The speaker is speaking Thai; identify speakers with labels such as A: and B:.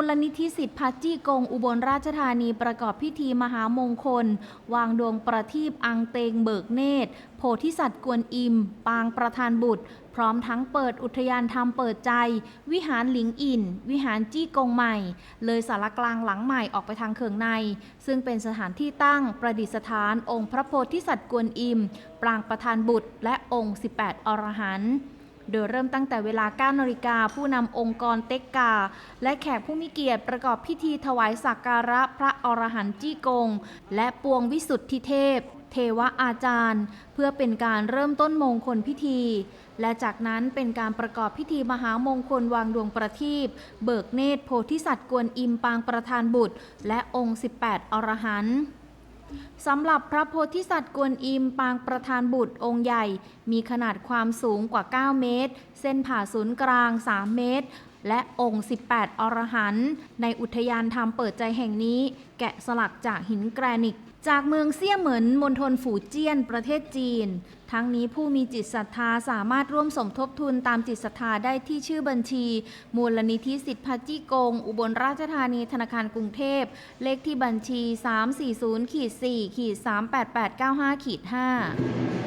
A: มูลนิธิสิทธิพัชจี้กงอุบลราชธานีประกอบพิธีมหามงคล วางดวงประทีปอังเตงเบิกเนตร โพธิสัตว์กวนอิม ปางประธานบุตร พร้อมทั้งเปิดอุทยานธรรมเปิดใจ วิหารหลิงอิน วิหารจี้กงใหม่ เลยสารกลางหลังใหม่ออกไปทางเคืองใน ซึ่งเป็นสถานที่ตั้งประดิษฐานองค์พระโพธิสัตว์กวนอิม ปางประธานบุตร และองค์ 18 อรหันต์ โดยเริ่มตั้งแต่เวลา 9นาฬิกาผู้นำองค์กรเต็กกา และแขกผู้มีเกียรติประกอบพิธีถวายสักการะพระอรหันต์จี้กง และปวงวิสุทธิเทพ เทวอาจารย์ เพื่อเป็นการเริ่มต้นมงคลพิธี และจากนั้นเป็นการประกอบพิธีมหามงคลวางดวงประทีปเบิกเนตรโพธิสัตว์กวนอิมปางประธานบุตร และองค์ 18 อรหันต์ สำหรับพระโพธิสัตว์กวนอิมปางประธานบุตรองค์ใหญ่ มีขนาดความสูงกว่า 9 เมตร เส้นผ่าศูนย์กลาง 3 เมตรและองค์ 18 อรหันต์ในอุทยานธรรมเปิดใจแห่งนี้ แกะสลักจากหินแกรนิตจากเมืองเซี่ยเหมินมณฑลฝูเจี้ยน ประเทศจีน ทั้งนี้ผู้มีจิตศรัทธาสามารถร่วมสมทบทุนตามจิตศรัทธาได้ที่ชื่อบัญชี มูลนิธิสิทธิพัจิกง อุบลราชธานีธนาคารกรุงเทพ เลขที่บัญชี 340